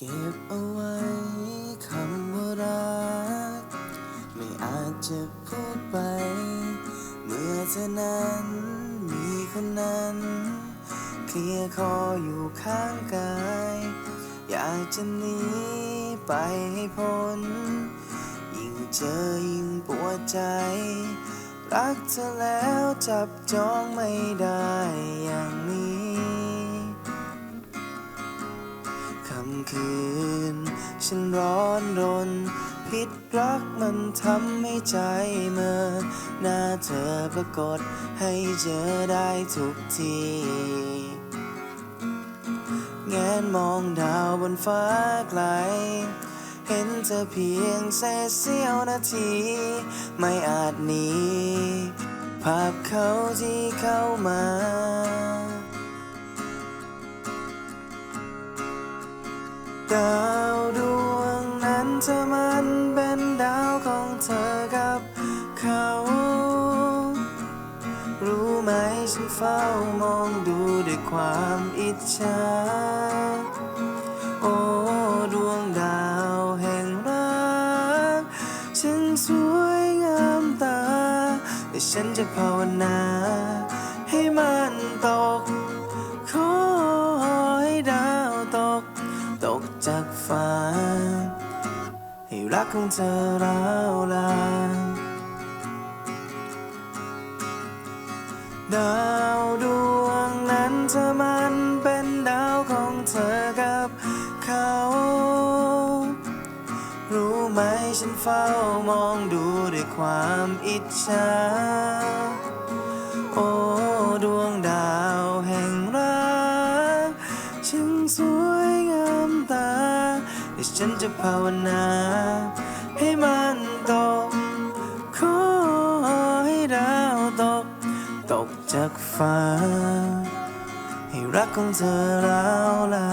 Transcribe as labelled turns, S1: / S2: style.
S1: เก็บเอาไว้คำว่ารัก ไม่อาจจะพูดไป เมื่อเธอนั้นมีคนนั้น เคลียร์คออยู่ข้างกาย อยากจะหนีไปให้พ้น ยิ่งเจอยิ่งปวดใจ รักเธอแล้วจับจองไม่ได้อย่างนี้ำคืน ฉันร้อนรน พิษรักมันทำให้ใจเมื่อหน้าเธอปรากฏให้เจอได้ทุกทีแงนมองดาวบนฟ้าไกล เห็นเธอเพียงแค่เสี้ยวนาที ไม่อาจหนีภาพเขาที่เข้ามา ดาวดวงนั้นเธอมันเป็นดาวของเธอกับเขา รู้ไหมฉันเฝ้ามองดูด้วยความอิจฉา โอ้ดวงดาวแห่งรักฉันสวยงามตา แต่ฉันจะภาวนา ให้มันตก รักของเธอร้าวลางดาวดวงนั้นเธอมันเป็นดาวของเธอกับเขา รู้ไหมฉันเฝ้ามองดูด้วยความอิจฉา โอ้ดวง แต่ฉันจะภาวนา ให้มันตก ขอให้ดาวตก ตกจากฟ้า ให้รักของเธอร้าวลา